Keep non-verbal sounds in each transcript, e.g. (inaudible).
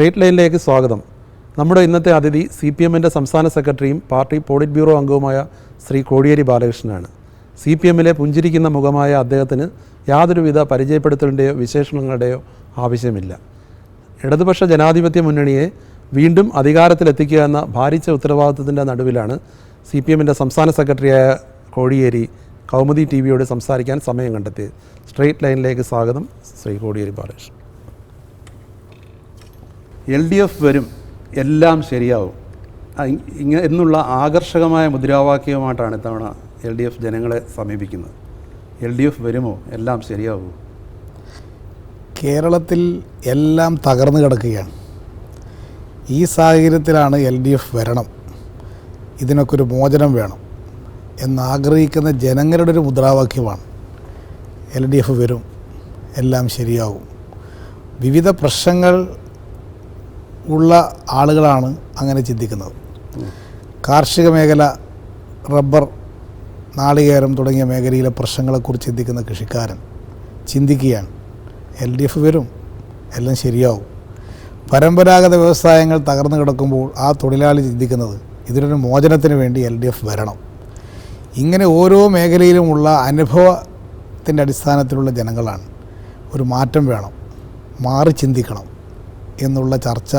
Straight ലൈനിലേക്ക് സ്വാഗതം. നമ്മുടെ ഇന്നത്തെ അതിഥി സി പി എമ്മിന്റെ സംസ്ഥാന സെക്രട്ടറിയും പാർട്ടി പോളിറ്റ് ബ്യൂറോ അംഗവുമായ ശ്രീ കോടിയേരി ബാലകൃഷ്ണനാണ്. സി പി എമ്മിലെ പുഞ്ചിരിക്കുന്ന മുഖമായ അദ്ദേഹത്തിന് യാതൊരുവിധ പരിചയപ്പെടുത്തലിന്റെയോ വിശേഷണങ്ങളുടെയോ ആവശ്യമില്ല. ഇടതുപക്ഷ ജനാധിപത്യ മുന്നണിയെ വീണ്ടും അധികാരത്തിലെത്തിക്കുക എന്ന ഭാരിച്ച ഉത്തരവാദിത്വത്തിന്റെ നടുവിലാണ് സി പി എമ്മിന്റെ സംസ്ഥാന സെക്രട്ടറിയായ കോടിയേരി കൗമുദി ടി വിയോട് സംസാരിക്കാൻ സമയം കണ്ടെത്തിയത്. സ്ട്രെയിറ്റ് ലൈനിലേക്ക് സ്വാഗതം Sri Kodiyeri Balakrishnan. L D F വരും എല്ലാം ശരിയാവും. ഇങ്ങ എന്നുള്ള ആകർഷകമായ മുദ്രാവാക്യവുമായിട്ടാണ് ഇത്തവണ എൽ ഡി എഫ് ജനങ്ങളെ സമീപിക്കുന്നത്. എൽ ഡി എഫ് വരുമോ? എല്ലാം ശരിയാവുമോ കേരളത്തിൽ എല്ലാം തകർന്നു കിടക്കുകയാണ്. ഈ സാഹചര്യത്തിലാണ് എൽ ഡി എഫ് വരണം. ഇതിനൊക്കെ ഒരു മോചനം വേണം എന്നാഗ്രഹിക്കുന്ന ജനങ്ങളുടെ ഒരു മുദ്രാവാക്യമാണ്. എൽ ഡി എഫ് വരും എല്ലാം ശരിയാവും. വിവിധ പ്രശ്നങ്ങൾ ഉള്ള ആളുകളാണ് അങ്ങനെ ചിന്തിക്കുന്നത്. കാർഷിക മേഖല റബ്ബർ നാളികേരം തുടങ്ങിയ മേഖലയിലെ പ്രശ്നങ്ങളെക്കുറിച്ച് ചിന്തിക്കുന്ന കൃഷിക്കാരൻ ചിന്തിക്കുകയാണ്. എൽ ഡി എഫ് വരും എല്ലാം ശരിയാവും. പരമ്പരാഗത വ്യവസായങ്ങൾ തകർന്നു കിടക്കുമ്പോൾ ആ തൊഴിലാളി ചിന്തിക്കുന്നത് ഇതിനൊരു മോചനത്തിന് വേണ്ടി എൽ ഡി എഫ് വരണം. ഇങ്ങനെ ഓരോ മേഖലയിലുമുള്ള അനുഭവത്തിന്റെ അടിസ്ഥാനത്തിലുള്ള ജനങ്ങളാണ്. ഒരു മാറ്റം വേണം മാറി ചിന്തിക്കണം എന്നുള്ള ചർച്ച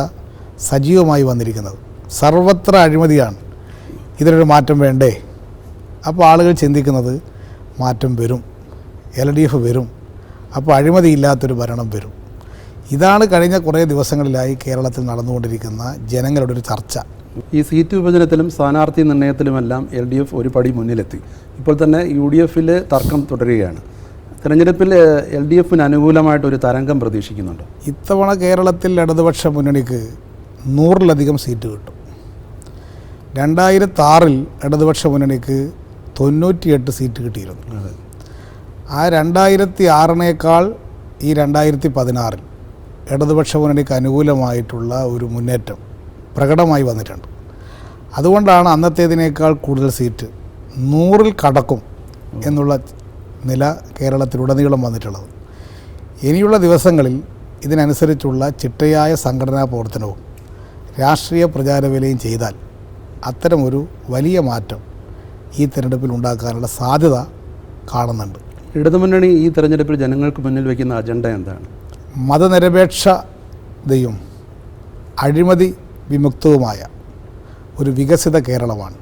സജീവമായി വന്നിരിക്കുന്നത്. സർവത്ര അഴിമതിയാണ്. ഇതിനൊരു മാറ്റം വേണ്ടേ? അപ്പോൾ ആളുകൾ ചിന്തിക്കുന്നത് മാറ്റം വരും. എൽ ഡി എഫ് വരും. അപ്പോൾ അഴിമതിയില്ലാത്തൊരു ഭരണം വരും. ഇതാണ് കഴിഞ്ഞ കുറേ ദിവസങ്ങളിലായി കേരളത്തിൽ നടന്നുകൊണ്ടിരിക്കുന്ന ജനങ്ങളുടെ ഒരു ചർച്ച. ഈ സീറ്റ് വിഭജനത്തിലും സ്ഥാനാർത്ഥി നിർണയത്തിലുമെല്ലാം എൽ ഡി എഫ് ഒരു പടി മുന്നിലെത്തി. ഇപ്പോൾ തന്നെ യു ഡി എഫിൽ തർക്കം തുടരുകയാണ്. തെരഞ്ഞെടുപ്പിൽ എൽ ഡി എഫിന് അനുകൂലമായിട്ടൊരു തരംഗം പ്രതീക്ഷിക്കുന്നുണ്ട്. ഇത്തവണ കേരളത്തിൽ ഇടതുപക്ഷ മുന്നണിക്ക് നൂറിലധികം സീറ്റ് കിട്ടും. രണ്ടായിരത്താറിൽ ഇടതുപക്ഷ മുന്നണിക്ക് തൊണ്ണൂറ്റിയെട്ട് സീറ്റ് കിട്ടിയിരുന്നു. ആ രണ്ടായിരത്തി ആറിനേക്കാൾ ഈ രണ്ടായിരത്തി പതിനാറിൽ ഇടതുപക്ഷ മുന്നണിക്ക് അനുകൂലമായിട്ടുള്ള ഒരു മുന്നേറ്റം പ്രകടമായി വന്നിട്ടുണ്ട്. അതുകൊണ്ടാണ് അന്നത്തേതിനേക്കാൾ കൂടുതൽ സീറ്റ് നൂറിൽ കടക്കും എന്നുള്ള നില കേരളത്തിലുടനീളം വന്നിട്ടുള്ളത്. ഇനിയുള്ള ദിവസങ്ങളിൽ ഇതിനനുസരിച്ചുള്ള ചിട്ടയായ സംഘടനാ പ്രവർത്തനവും രാഷ്ട്രീയ പ്രചാരവിലയും ചെയ്താൽ അത്തരമൊരു വലിയ മാറ്റം ഈ തിരഞ്ഞെടുപ്പിൽ ഉണ്ടാക്കാനുള്ള സാധ്യത കാണുന്നുണ്ട്. ഇടതുമുന്നണി ഈ തെരഞ്ഞെടുപ്പിൽ ജനങ്ങൾക്ക് മുന്നിൽ വയ്ക്കുന്ന അജണ്ട എന്താണ്? മതനിരപേക്ഷതയും അഴിമതി വിമുക്തവുമായ ഒരു വികസിത കേരളമാണ്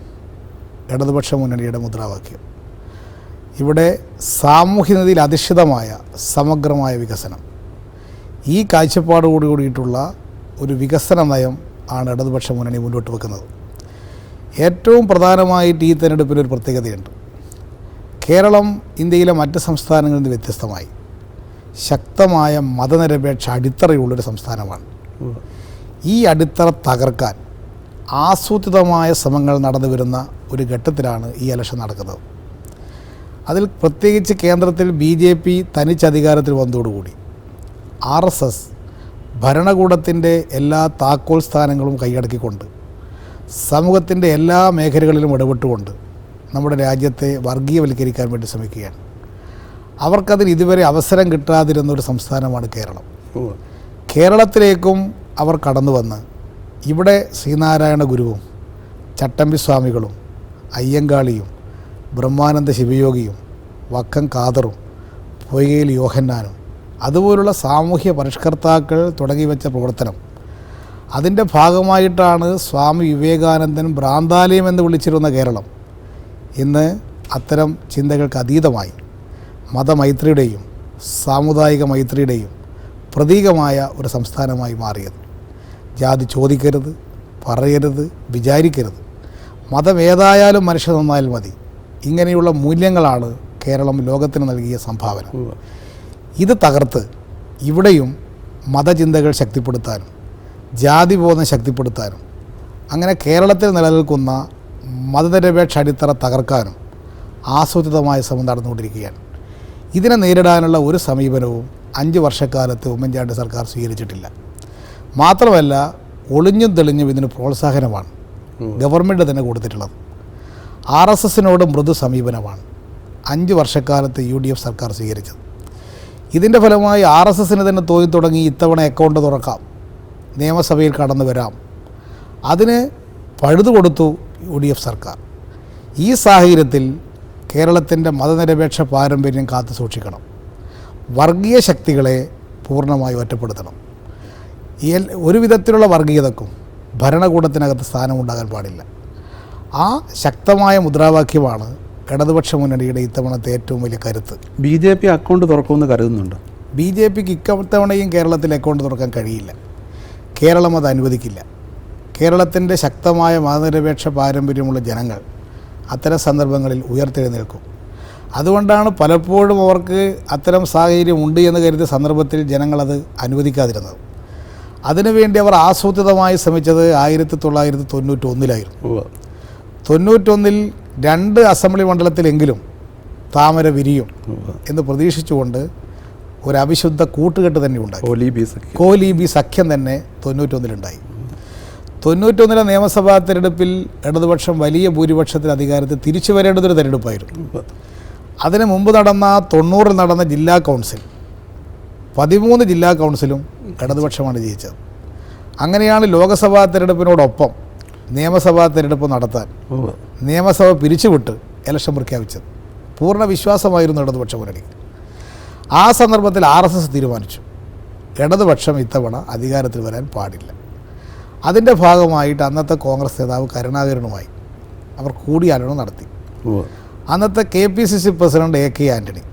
ഇടതുപക്ഷ മുന്നണിയുടെ മുദ്രാവാക്യം. ഇവിടെ സാമൂഹ്യനീതിയിൽ അധിഷ്ഠിതമായ സമഗ്രമായ വികസനം. ഈ കാഴ്ചപ്പാടോട് കൂടിയിട്ടുള്ള ഒരു വികസന നയം ആണ് ഇടതുപക്ഷ മുന്നണി മുന്നോട്ട് വെക്കുന്നത്. ഏറ്റവും പ്രധാനമായിട്ട് ഈ തെരഞ്ഞെടുപ്പിൽ ഒരു പ്രത്യേകതയുണ്ട്. കേരളം ഇന്ത്യയിലെ മറ്റ് സംസ്ഥാനങ്ങളിൽ നിന്ന് വ്യത്യസ്തമായി. ശക്തമായ മതനിരപേക്ഷ അടിത്തറയുള്ളൊരു സംസ്ഥാനമാണ്. ഈ അടിത്തറ തകർക്കാൻ ആസൂത്രിതമായ ശ്രമങ്ങൾ നടന്നു വരുന്ന ഒരു ഘട്ടത്തിലാണ് ഈ ഇലക്ഷൻ നടക്കുന്നത്. അതിൽ പ്രത്യേകിച്ച് കേന്ദ്രത്തിൽ ബി ജെ പി തനിച്ചധികാരത്തിൽ വന്നതോടുകൂടി ആർ എസ് എസ് ഭരണകൂടത്തിന്റെ എല്ലാ താക്കോൽ സ്ഥാനങ്ങളും കൈയടക്കിക്കൊണ്ട് സമൂഹത്തിന്റെ എല്ലാ മേഖലകളിലും ഇടപെട്ടുകൊണ്ട് നമ്മുടെ രാജ്യത്തെ വർഗീയവൽക്കരിക്കാൻ വേണ്ടി ശ്രമിക്കുകയാണ്. അവർക്കതിന് ഇതുവരെ അവസരം കിട്ടാതിരുന്ന ഒരു സംസ്ഥാനമാണ് കേരളം. കേരളത്തിലേക്കും അവർ കടന്നു വന്ന് ഇവിടെ ശ്രീനാരായണ ഗുരുവും ചട്ടമ്പി സ്വാമികളും അയ്യങ്കാളിയും ബ്രഹ്മാനന്ദ ശിവയോഗിയും വക്കം കാതറും പൊയ്കയിൽ യോഹന്നാനും അതുപോലുള്ള സാമൂഹ്യ പരിഷ്കർത്താക്കൾ തുടങ്ങി വെച്ച പ്രവർത്തനം. അതിന്റെ ഭാഗമായിട്ടാണ് സ്വാമി വിവേകാനന്ദൻ ഭ്രാന്താലയം എന്ന് വിളിച്ചിരുന്ന കേരളം. ഇന്ന് അത്തരം ചിന്തകൾക്ക് അതീതമായി. മതമൈത്രിയുടെയും സാമുദായിക മൈത്രിയുടെയും പ്രതീകമായ ഒരു സംസ്ഥാനമായി മാറിയത്. ജാതി ചോദിക്കരുത് പറയരുത് വിചാരിക്കരുത്. മതം ഏതായാലും മനുഷ്യ നന്നായാൽ മതി. ഇങ്ങനെയുള്ള മൂല്യങ്ങളാണ് കേരളം ലോകത്തിന് നൽകിയ സംഭാവന. ഇത് തകർത്ത് ഇവിടെയും മതചിന്തകൾ ശക്തിപ്പെടുത്താനും ജാതിബോധം ശക്തിപ്പെടുത്താനും അങ്ങനെ കേരളത്തിൽ നിലനിൽക്കുന്ന മതനിരപേക്ഷ അടിത്തറ തകർക്കാനും ആസൂത്രിതമായ ശ്രമം നടന്നുകൊണ്ടിരിക്കുകയാണ്. ഇതിനെ നേരിടാനുള്ള ഒരു സമീപനവും അഞ്ച് വർഷക്കാലത്ത് ഉമ്മൻചാണ്ടി സർക്കാർ സ്വീകരിച്ചിട്ടില്ല. മാത്രമല്ല ഒളിഞ്ഞും തെളിഞ്ഞും ഇതിന് പ്രോത്സാഹനമാണ് ഗവൺമെന്റ് തന്നെ കൊടുത്തിട്ടുള്ളത്. ആർ എസ് എസിനോട് മൃദു സമീപനമാണ് അഞ്ച് വർഷക്കാലത്ത് യു ഡി എഫ് സർക്കാർ സ്വീകരിച്ചത്. ഇതിന്റെ ഫലമായി ആർ എസ് എസിന് തന്നെ തോന്നി തുടങ്ങി ഇത്തവണ അക്കൗണ്ട് തുറക്കാം. നിയമസഭയിൽ കടന്നു വരാം. അതിന് പഴുതു കൊടുത്തു യു ഡി എഫ് സർക്കാർ. ഈ സാഹചര്യത്തിൽ കേരളത്തിന്റെ മതനിരപേക്ഷ പാരമ്പര്യം കാത്തു സൂക്ഷിക്കണം. വർഗീയ ശക്തികളെ പൂർണമായി ഒറ്റപ്പെടുത്തണം. എൽ- ഒരു വിധത്തിലുള്ള വർഗീയതക്കും ഭരണകൂടത്തിനകത്ത് സ്ഥാനമുണ്ടാകാൻ പാടില്ല. ആ ശക്തമായ മുദ്രാവാക്യമാണ് ഇടതുപക്ഷ മുന്നണിയുടെ ഇത്തവണത്തെ ഏറ്റവും വലിയ കരുത്ത്. ബി ജെ പി അക്കൗണ്ട് തുറക്കുമെന്ന് കരുതുന്നുണ്ട്. ബി ജെ പിക്ക് ഇക്കത്തവണയും കേരളത്തിൽ അക്കൗണ്ട് തുറക്കാൻ കഴിയില്ല. കേരളം അത് അനുവദിക്കില്ല. കേരളത്തിന്റെ ശക്തമായ മതനിരപേക്ഷ പാരമ്പര്യമുള്ള ജനങ്ങൾ അത്തരം സന്ദർഭങ്ങളിൽ ഉയർത്തെഴുന്നേൽക്കും. അതുകൊണ്ടാണ് പലപ്പോഴും അവർക്ക് അത്തരം സാഹചര്യം ഉണ്ട് എന്ന് കരുതിയ സന്ദർഭത്തിൽ ജനങ്ങളത് അനുവദിക്കാതിരുന്നത്. അതിനുവേണ്ടി അവർ ആസൂത്രിതമായി ശ്രമിച്ചത് ആയിരത്തി തൊള്ളായിരത്തി തൊണ്ണൂറ്റൊന്നിലായിരുന്നു. തൊണ്ണൂറ്റൊന്നിൽ രണ്ട് അസംബ്ലി മണ്ഡലത്തിലെങ്കിലും താമര വിരിയും എന്ന് പ്രതീക്ഷിച്ചുകൊണ്ട് ഒരു അവിശുദ്ധ കൂട്ടുകെട്ട് തന്നെ ഉണ്ടായി കോലി ബി സഖ്യം. തന്നെ തൊണ്ണൂറ്റൊന്നിലുണ്ടായി. തൊണ്ണൂറ്റൊന്നിലെ നിയമസഭാ തെരഞ്ഞെടുപ്പിൽ ഇടതുപക്ഷം വലിയ ഭൂരിപക്ഷത്തിൽ അധികാരത്തിൽ തിരിച്ചു വരേണ്ടതൊരു തെരഞ്ഞെടുപ്പായിരുന്നു. അതിന് മുമ്പ് നടന്ന തൊണ്ണൂറിൽ നടന്ന ജില്ലാ കൗൺസിൽ. പതിമൂന്ന് ജില്ലാ കൗൺസിലും ഇടതുപക്ഷമാണ് ജയിച്ചത്. അങ്ങനെയാണ് ലോക്സഭാ തെരഞ്ഞെടുപ്പിനോടൊപ്പം നിയമസഭാ തെരഞ്ഞെടുപ്പ് നടത്താൻ. നിയമസഭ പിരിച്ചുവിട്ട് ഇലക്ഷൻ പ്രഖ്യാപിച്ചത് പൂർണ വിശ്വാസമായിരുന്നു ഇടതുപക്ഷ മുന്നണി ആ സന്ദർഭത്തിൽ ആർ എസ് എസ് തീരുമാനിച്ചു ഇടതുപക്ഷം ഇത്തവണ അധികാരത്തിൽ വരാൻ പാടില്ല അതിന്റെ ഭാഗമായിട്ട് അന്നത്തെ കോൺഗ്രസ് നേതാവ് കരുണാകരനുമായി അവർ കൂടിയാലോചന നടത്തി അന്നത്തെ K P C C president A K Antony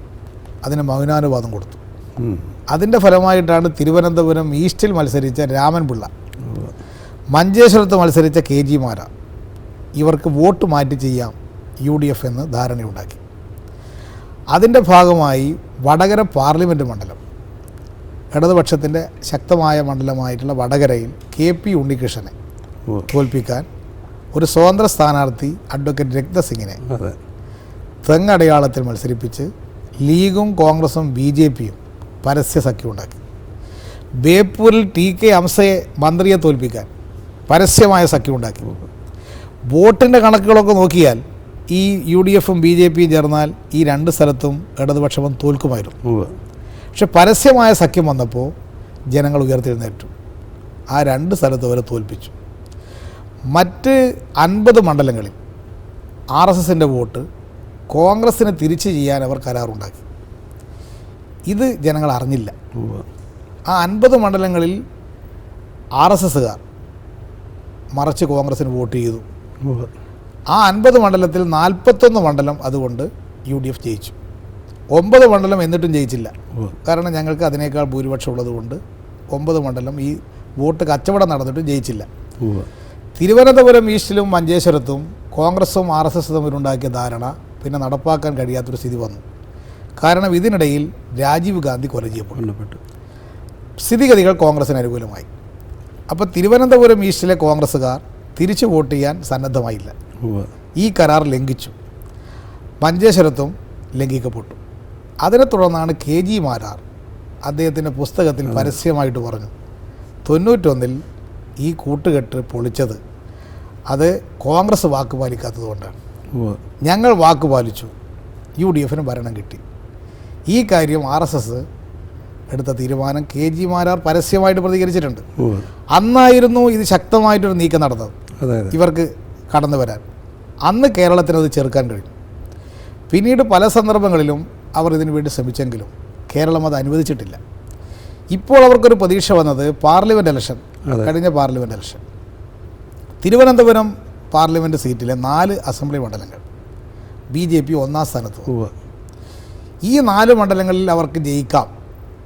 അതിന് മൗനാനുവാദം കൊടുത്തു. അതിന്റെ ഫലമായിട്ടാണ് തിരുവനന്തപുരം ഈസ്റ്റിൽ മത്സരിച്ച രാമൻപിള്ള. മഞ്ചേശ്വരത്ത് മത്സരിച്ച കെ ജി മാര. ഇവർക്ക് വോട്ട് മാറ്റി ചെയ്യാം യു ഡി എഫ് എന്ന് ധാരണയുണ്ടാക്കി. അതിന്റെ ഭാഗമായി വടകര പാർലമെന്റ് മണ്ഡലം ഇടതുപക്ഷത്തിന്റെ ശക്തമായ മണ്ഡലമായിട്ടുള്ള വടകരയിൽ കെ പി ഉണ്ണികൃഷ്ണനെ. തോൽപ്പിക്കാൻ ഒരു സ്വതന്ത്ര സ്ഥാനാർത്ഥി അഡ്വക്കേറ്റ് രക്തസിംഗിനെ തെങ്ങടയാളത്തിൽ മത്സരിപ്പിച്ച് ലീഗും കോൺഗ്രസും ബി ജെ പിയും പരസ്യ സഖ്യമുണ്ടാക്കി ബേപ്പൂരിൽ ടി കെ അംസയെ മന്ത്രിയെ തോൽപ്പിക്കാൻ പരസ്യമായ സഖ്യം ഉണ്ടാക്കി. വോട്ടിന്റെ കണക്കുകളൊക്കെ നോക്കിയാൽ ഈ യു ഡി എഫും ബി ജെ പിയും ചേർന്നാൽ ഈ രണ്ട് സ്ഥലത്തും ഇടതുപക്ഷം തോൽക്കുമായിരുന്നു. പക്ഷെ പരസ്യമായ സഖ്യം വന്നപ്പോൾ ജനങ്ങൾ ഉയർത്തിരുന്നേറ്റു ആ രണ്ട് സ്ഥലത്ത് അവരെ തോൽപ്പിച്ചു. മറ്റ് അൻപത് മണ്ഡലങ്ങളിൽ ആർ എസ് എസിന്റെ വോട്ട് കോൺഗ്രസ്സിന് തിരിച്ചു ചെയ്യാൻ അവർ കരാറുണ്ടാക്കി. ഇത് ജനങ്ങൾ അറിഞ്ഞില്ല. ആ അൻപത് മണ്ഡലങ്ങളിൽ ആർ എസ് എസുകാർ മറിച്ച് കോൺഗ്രസിന് വോട്ട് ചെയ്തു. ആ അൻപത് മണ്ഡലത്തിൽ നാൽപ്പത്തൊന്ന് മണ്ഡലം അതുകൊണ്ട് യു ഡി എഫ് ജയിച്ചു. ഒമ്പത് മണ്ഡലം എന്നിട്ടും ജയിച്ചില്ല. കാരണം ഞങ്ങൾക്ക് അതിനേക്കാൾ ഭൂരിപക്ഷം ഉള്ളതുകൊണ്ട് ഒമ്പത് മണ്ഡലം ഈ വോട്ട് കച്ചവടം നടന്നിട്ടും ജയിച്ചില്ല. തിരുവനന്തപുരം ഈസ്റ്റിലും മഞ്ചേശ്വരത്തും കോൺഗ്രസും ആർ എസ് എസ് തമ്മിലുണ്ടാക്കിയ ധാരണ പിന്നെ നടപ്പാക്കാൻ കഴിയാത്തൊരു സ്ഥിതി വന്നു. കാരണം ഇതിനിടയിൽ രാജീവ് ഗാന്ധി കൊല ചെയ്യപ്പെട്ടു സ്ഥിതിഗതികൾ കോൺഗ്രസിന് അനുകൂലമായി. അപ്പോൾ തിരുവനന്തപുരം ഈസ്റ്റിലെ കോൺഗ്രസ്സുകാർ തിരിച്ചു വോട്ട് ചെയ്യാൻ സന്നദ്ധമായില്ല. ഈ കരാർ ലംഘിച്ചു. മഞ്ചേശ്വരത്തും ലംഘിക്കപ്പെട്ടു. അതിനെ തുടർന്നാണ് കെ ജി മാരാർ അദ്ദേഹത്തിന്റെ പുസ്തകത്തിൽ പരസ്യമായിട്ട് പറഞ്ഞു തൊണ്ണൂറ്റൊന്നിൽ ഈ കൂട്ടുകെട്ട് പൊളിച്ചത് അത് കോൺഗ്രസ് വാക്ക് പാലിക്കാത്തതുകൊണ്ടാണ്. ഞങ്ങൾ വാക്ക് പാലിച്ചു. യു ഡി എഫിന് ഭരണം കിട്ടി. ഈ കാര്യം ആർ എസ് എസ് എടുത്ത തീരുമാനം കെ ജി മാരാർ പരസ്യമായിട്ട് പ്രതികരിച്ചിട്ടുണ്ട്. അന്നായിരുന്നു ഇത് ശക്തമായിട്ടൊരു നീക്കം നടന്നത്. ഇവർക്ക് കടന്നു വരാൻ. അന്ന് കേരളത്തിന് അത് ചെറുക്കാൻ കഴിഞ്ഞു പിന്നീട് പല സന്ദർഭങ്ങളിലും അവർ ഇതിനു വേണ്ടി ശ്രമിച്ചെങ്കിലും കേരളം അത് അനുവദിച്ചിട്ടില്ല. ഇപ്പോൾ അവർക്കൊരു പ്രതീക്ഷ വന്നത് പാർലമെന്റ് ഇലക്ഷൻ കഴിഞ്ഞ പാർലമെന്റ് ഇലക്ഷൻ. തിരുവനന്തപുരം പാർലമെന്റ് സീറ്റിലെ നാല് അസംബ്ലി മണ്ഡലങ്ങൾ. ബി ജെ പി ഒന്നാം സ്ഥാനത്ത്. ഈ നാല് മണ്ഡലങ്ങളിൽ അവർക്ക് ജയിക്കാം.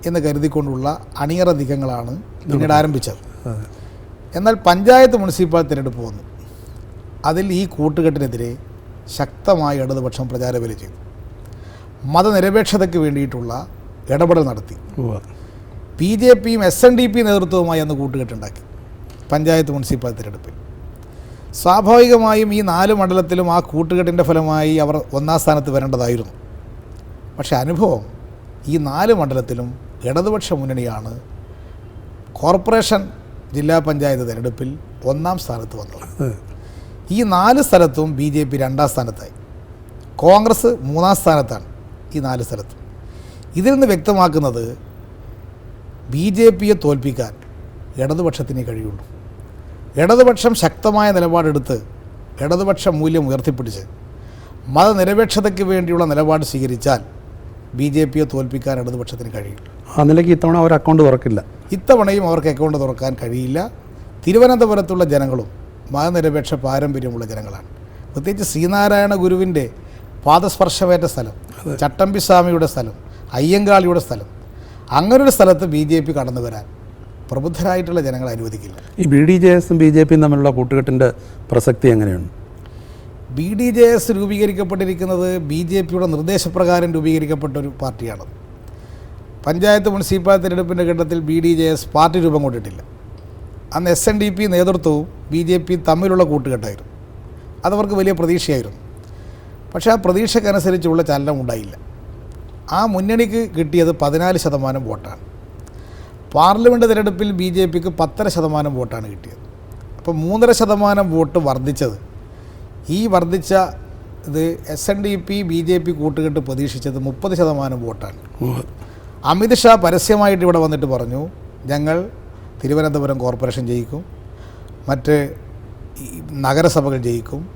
എന്ന് കരുതിക്കൊണ്ടുള്ള അണിയറ നീക്കങ്ങളാണ് പിന്നീട് ആരംഭിച്ചത്. എന്നാൽ പഞ്ചായത്ത് മുനിസിപ്പൽ തിരഞ്ഞെടുപ്പ് വന്നു. അതിൽ ഈ കൂട്ടുകെട്ടിനെതിരെ ശക്തമായ ഇടതുപക്ഷം പ്രചാരവേല ചെയ്തു മതനിരപേക്ഷതയ്ക്ക് വേണ്ടിയിട്ടുള്ള ഇടപെടൽ നടത്തി. ബി ജെ പിയും എസ് എൻ ഡി പി നേതൃത്വവുമായി അന്ന് കൂട്ടുകെട്ടുണ്ടാക്കി പഞ്ചായത്ത് മുനിസിപ്പൽ തിരഞ്ഞെടുപ്പിൽ. സ്വാഭാവികമായും ഈ നാല് മണ്ഡലത്തിലും ആ കൂട്ടുകെട്ടിന്റെ ഫലമായി അവർ ഒന്നാം സ്ഥാനത്ത് വരേണ്ടതായിരുന്നു. പക്ഷേ അനുഭവം ഈ നാല് മണ്ഡലത്തിലും ഇടതുപക്ഷ മുന്നണിയാണ് കോർപ്പറേഷൻ ജില്ലാ പഞ്ചായത്ത് തിരഞ്ഞെടുപ്പിൽ ഒന്നാം സ്ഥാനത്ത് വന്നത്. ഈ നാല് സ്ഥലത്തും ബി ജെ പി രണ്ടാം സ്ഥാനത്തായി. കോൺഗ്രസ് മൂന്നാം സ്ഥാനത്താണ് ഈ നാല് സ്ഥലത്തും. ഇതിൽ നിന്ന് വ്യക്തമാക്കുന്നത് ബി ജെ പിയെ തോൽപ്പിക്കാൻ ഇടതുപക്ഷത്തിനേ കഴിയുള്ളൂ. ഇടതുപക്ഷം ശക്തമായ നിലപാടെടുത്ത് ഇടതുപക്ഷ മൂല്യം ഉയർത്തിപ്പിടിച്ച് മതനിരപേക്ഷതയ്ക്ക് വേണ്ടിയുള്ള നിലപാട് സ്വീകരിച്ചാൽ ബി ജെ പിയെ തോൽപ്പിക്കാൻ ഇടതുപക്ഷത്തിന് കഴിയും ആ നിലയ്ക്ക് ഇത്തവണ അവർ അക്കൗണ്ട് തുറക്കില്ല. ഇത്തവണയും അവർക്ക് അക്കൗണ്ട് തുറക്കാൻ കഴിയില്ല. തിരുവനന്തപുരത്തുള്ള ജനങ്ങളും മതനിരപേക്ഷ പാരമ്പര്യമുള്ള ജനങ്ങളാണ്. പ്രത്യേകിച്ച് ശ്രീനാരായണ ഗുരുവിന്റെ പാദസ്പർശമേറ്റ സ്ഥലം ചട്ടമ്പി സ്വാമിയുടെ സ്ഥലം അയ്യങ്കാളിയുടെ സ്ഥലം അങ്ങനൊരു സ്ഥലത്ത് ബി ജെ പി കടന്നു വരാൻ പ്രബുദ്ധരായിട്ടുള്ള ജനങ്ങൾ അനുവദിക്കില്ല. ഈ ബി ഡി ജെ എസും ബി ജെ പിയും തമ്മിലുള്ള കൂട്ടുകെട്ടിന്റെ പ്രസക്തി എങ്ങനെയാണ് ബി ഡി ജെ എസ് രൂപീകരിക്കപ്പെട്ടിരിക്കുന്നത് ബി ജെ പിയുടെ നിർദ്ദേശപ്രകാരം രൂപീകരിക്കപ്പെട്ട ഒരു പാർട്ടിയാണ്. പഞ്ചായത്ത് മുനിസിപ്പൽ തിരഞ്ഞെടുപ്പിന്റെ ഘട്ടത്തിൽ B D J S party രൂപം കൊണ്ടിട്ടില്ല. അന്ന് എസ് എൻ ഡി പി നേതൃത്വവും ബി ജെ പി തമ്മിലുള്ള കൂട്ടുകെട്ടായിരുന്നു. അതവർക്ക് വലിയ പ്രതീക്ഷയായിരുന്നു. പക്ഷേ ആ പ്രതീക്ഷക്കനുസരിച്ചുള്ള ചലനം ഉണ്ടായില്ല. ആ മുന്നണിക്ക് കിട്ടിയത് പതിനാല് ശതമാനം വോട്ടാണ്. പാർലമെന്റ് തിരഞ്ഞെടുപ്പിൽ ബി ജെ പിക്ക് പത്തര ശതമാനം വോട്ടാണ് കിട്ടിയത്. അപ്പോൾ മൂന്നര ശതമാനം വോട്ട് വർദ്ധിച്ചത് ഈ വർദ്ധിച്ച ഇത് S N D P B J P കൂട്ടുകെട്ട് പ്രതീക്ഷിച്ചത് മുപ്പത് ശതമാനം വോട്ടാണ്. അമിത്ഷാ പരസ്യമായിട്ട് ഇവിടെ വന്നിട്ട് പറഞ്ഞു ഞങ്ങൾ തിരുവനന്തപുരം കോർപ്പറേഷൻ ജയിക്കും മറ്റ് നഗരസഭകൾ ജയിക്കും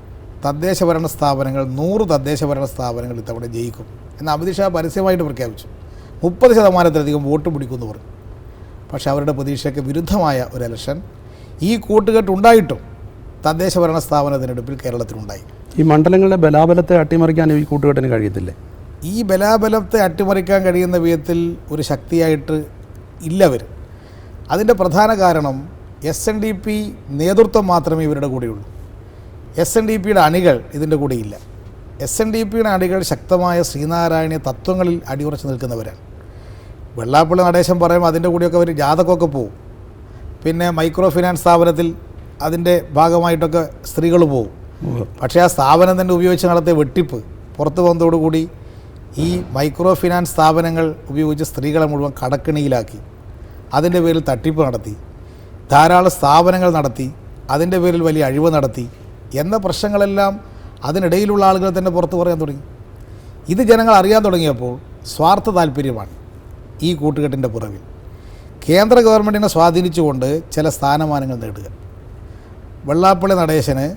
തദ്ദേശഭരണ സ്ഥാപനങ്ങൾ നൂറ് തദ്ദേശഭരണ സ്ഥാപനങ്ങൾ ഇത്തവണ ജയിക്കും. എന്ന് അമിത്ഷാ പരസ്യമായിട്ട് പ്രഖ്യാപിച്ചു. മുപ്പത് ശതമാനത്തിലധികം വോട്ട് പിടിക്കുമെന്ന് പറഞ്ഞു. പക്ഷേ അവരുടെ പ്രതീക്ഷയ്ക്ക് വിരുദ്ധമായ ഒരു ഇലക്ഷൻ ഈ കൂട്ടുകെട്ട് ഉണ്ടായിട്ടും തദ്ദേശഭരണ സ്ഥാപന തിരഞ്ഞെടുപ്പിൽ കേരളത്തിലുണ്ടായി. ഈ മണ്ഡലങ്ങളുടെ ബലാബലത്തെ അട്ടിമറിക്കാൻ ഈ കൂട്ടുകെട്ടിന് കഴിയത്തില്ലേ? ഈ ബലാബലത്തെ അട്ടിമറിക്കാൻ കഴിയുന്ന വിധത്തിൽ ഒരു ശക്തിയായിട്ട് ഇല്ലവർ അതിന്റെ പ്രധാന കാരണം എസ് എൻ ഡി പി നേതൃത്വം മാത്രമേ ഇവരുടെ കൂടെയുള്ളൂ. എസ് എൻ ഡി പിയുടെ അണികൾ ഇതിന്റെ കൂടെയില്ല. എസ് എൻ ഡി പിയുടെ അണികൾ ശക്തമായ ശ്രീനാരായണീയ തത്വങ്ങളിൽ അടിയുറച്ച് നിൽക്കുന്നവരാണ്. വെള്ളാപ്പള്ളി നടേശൻ പറയുമ്പോൾ അതിന്റെ കൂടെയൊക്കെ അവർ ജാതകമൊക്കെ പോവും. പിന്നെ മൈക്രോ ഫിനാൻസ് സ്ഥാപനത്തിൽ അതിന്റെ ഭാഗമായിട്ടൊക്കെ സ്ത്രീകൾ പോകും പക്ഷേ ആ സ്ഥാപനം തന്നെ ഉപയോഗിച്ച് നടത്തിയ വെട്ടിപ്പ് പുറത്തു വന്നതോടുകൂടി ഈ മൈക്രോ ഫിനാൻസ് സ്ഥാപനങ്ങൾ ഉപയോഗിച്ച് സ്ത്രീകളെ മുഴുവൻ കടക്കിണിയിലാക്കി. അതിന്റെ പേരിൽ തട്ടിപ്പ് നടത്തി ധാരാളം സ്ഥാപനങ്ങൾ നടത്തി അതിന്റെ പേരിൽ വലിയ അഴിവ് നടത്തി എന്ന പ്രശ്നങ്ങളെല്ലാം അതിനിടയിലുള്ള ആളുകൾ തന്നെ പുറത്തു പറയാൻ തുടങ്ങി. ഇത് ജനങ്ങൾ അറിയാൻ തുടങ്ങിയപ്പോൾ സ്വാർത്ഥ താല്പര്യമാണ് ഈ കൂട്ടുകെട്ടിന്റെ പുറകിൽ. കേന്ദ്ര ഗവൺമെന്റിനെ സ്വാധീനിച്ചുകൊണ്ട് ചില സ്ഥാനമാനങ്ങൾ നേടുക. വെള്ളാപ്പള്ളി നടേശന്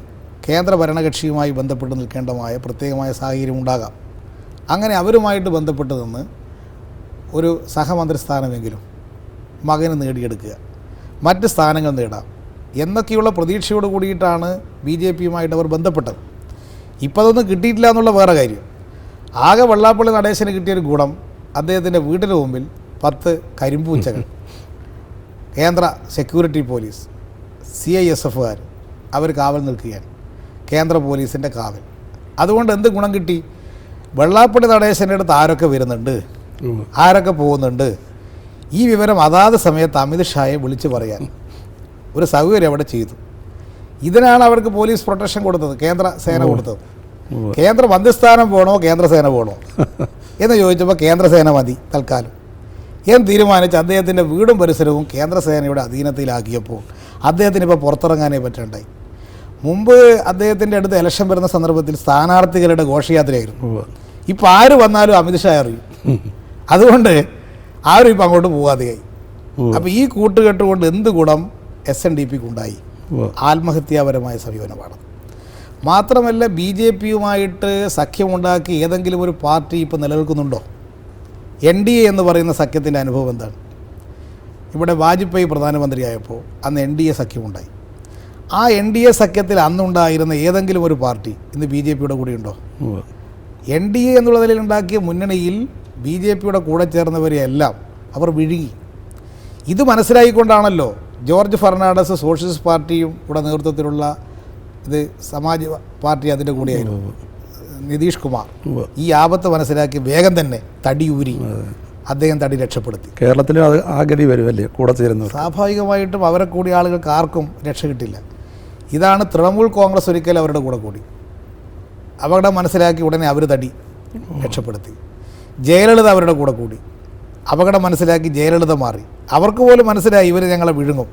കേന്ദ്ര ഭരണകക്ഷിയുമായി ബന്ധപ്പെട്ട് നിൽക്കേണ്ടമായ പ്രത്യേകമായ സാഹചര്യം ഉണ്ടാകാം. അങ്ങനെ അവരുമായിട്ട് ബന്ധപ്പെട്ട് നിന്ന് ഒരു സഹമന്ത്രി സ്ഥാനമെങ്കിലും മകന് നേടിയെടുക്കുക. മറ്റ് സ്ഥാനങ്ങൾ നേടാം. എന്നൊക്കെയുള്ള പ്രതീക്ഷയോട് കൂടിയിട്ടാണ് ബി ജെ പിയുമായിട്ട് അവർ ബന്ധപ്പെട്ടത്. ഇപ്പോൾ അതൊന്നും കിട്ടിയിട്ടില്ല എന്നുള്ള വേറെ കാര്യം. ആകെ വെള്ളാപ്പള്ളി നടേശന് കിട്ടിയൊരു ഗുണം അദ്ദേഹത്തിന്റെ വീട്ടിന് മുമ്പിൽ പത്ത് കരിമ്പൂച്ചകൾ. (laughs) കേന്ദ്ര security police C I S എഫുകാർ അവർ കാവൽ നിൽക്കുകയാണ്. കേന്ദ്ര പോലീസിന്റെ കാവൽ. അതുകൊണ്ട് എന്ത് ഗുണം കിട്ടി? വെള്ളാപ്പള്ളി നടേശന്റെ അടുത്ത് ആരൊക്കെ വരുന്നുണ്ട്? ആരൊക്കെ പോകുന്നുണ്ട്? ഈ വിവരം അതാത് സമയത്ത് അമിത്ഷായെ വിളിച്ച് പറയാൻ. ഒരു സൗകര്യം അവിടെ ചെയ്തു. ഇതിനാണ് അവർക്ക് പോലീസ് പ്രൊട്ടക്ഷൻ കൊടുത്തത് കേന്ദ്ര സേന കൊടുത്തത്. കേന്ദ്ര മന്ത്രിസ്ഥാനം പോകണോ കേന്ദ്രസേന പോകണോ (laughs) എന്ന് ചോദിച്ചപ്പോൾ കേന്ദ്രസേന മതി തൽക്കാലം. എന്ന് തീരുമാനിച്ച് അദ്ദേഹത്തിന്റെ വീടും പരിസരവും കേന്ദ്രസേനയുടെ അധീനത്തിലാക്കിയപ്പോൾ അദ്ദേഹത്തിന് ഇപ്പോൾ പുറത്തിറങ്ങാനേ പറ്റണ്ടായി. മുമ്പ് അദ്ദേഹത്തിന്റെ അടുത്ത് ഇലക്ഷൻ വരുന്ന സന്ദർഭത്തിൽ സ്ഥാനാർത്ഥികളുടെ ഘോഷയാത്രയായിരുന്നു. ഇപ്പോൾ ആര് വന്നാലും അമിത്ഷാ അറിയും. അതുകൊണ്ട് ആരും ഇപ്പം അങ്ങോട്ട് പോകാതെയായി അപ്പോൾ ഈ കൂട്ടുകെട്ട് കൊണ്ട് എന്ത് ഗുണം എസ് എൻ ഡി പിക്ക് ഉണ്ടായി ആത്മഹത്യാപരമായ സമീപനമാണ്. മാത്രമല്ല ബി ജെ പിയുമായിട്ട് സഖ്യമുണ്ടാക്കി ഏതെങ്കിലും ഒരു പാർട്ടി ഇപ്പോൾ നിലനിൽക്കുന്നുണ്ടോ? എൻ ഡി എ എന്ന് പറയുന്ന സഖ്യത്തിന്റെ അനുഭവം എന്താണ്? ഇവിടെ വാജ്പേയി പ്രധാനമന്ത്രിയായപ്പോൾ അന്ന് എൻ ഡി എ സഖ്യമുണ്ടായി. ആ എൻ ഡി എ സഖ്യത്തിൽ അന്നുണ്ടായിരുന്ന ഏതെങ്കിലും ഒരു പാർട്ടി ഇന്ന് ബി ജെ പിയുടെ കൂടെ ഉണ്ടോ എൻ ഡി എ എന്നുള്ള നിലയിൽ ഉണ്ടാക്കിയ മുന്നണിയിൽ ബി ജെ പിയുടെ കൂടെ ചേർന്നവരെയെല്ലാം അവർ വിഴുങ്ങി. ഇത് മനസ്സിലായിക്കൊണ്ടാണല്ലോ ജോർജ് ഫെർണാണ്ടസ് സോഷ്യലിസ്റ്റ് പാർട്ടിയും ഇവിടെ നേതൃത്വത്തിലുള്ള ഇത് സമാജ് പാർട്ടി അതിന്റെ കൂടെയായിരുന്നു. നിതീഷ് കുമാർ ഈ ആപത്ത് മനസ്സിലാക്കി വേഗം തന്നെ തടിയൂരി അദ്ദേഹം തടി രക്ഷപ്പെടുത്തി. കേരളത്തിൽ അത് ആ ഗതി വരുമല്ലേ കൂടെ ചേരുന്നത് സ്വാഭാവികമായിട്ടും അവരെ കൂടി ആളുകൾക്ക് ആർക്കും രക്ഷ കിട്ടില്ല. ഇതാണ് തൃണമൂൽ കോൺഗ്രസ് ഒരിക്കൽ അവരുടെ കൂടെ കൂടി. അപകടം മനസ്സിലാക്കി ഉടനെ അവർ തടി രക്ഷപ്പെടുത്തി. ജയലളിത അവരുടെ കൂടെ കൂടി. അപകടം മനസ്സിലാക്കി ജയലളിത മാറി. അവർക്ക് പോലും മനസ്സിലായി ഇവർ ഞങ്ങളെ വിഴുങ്ങും.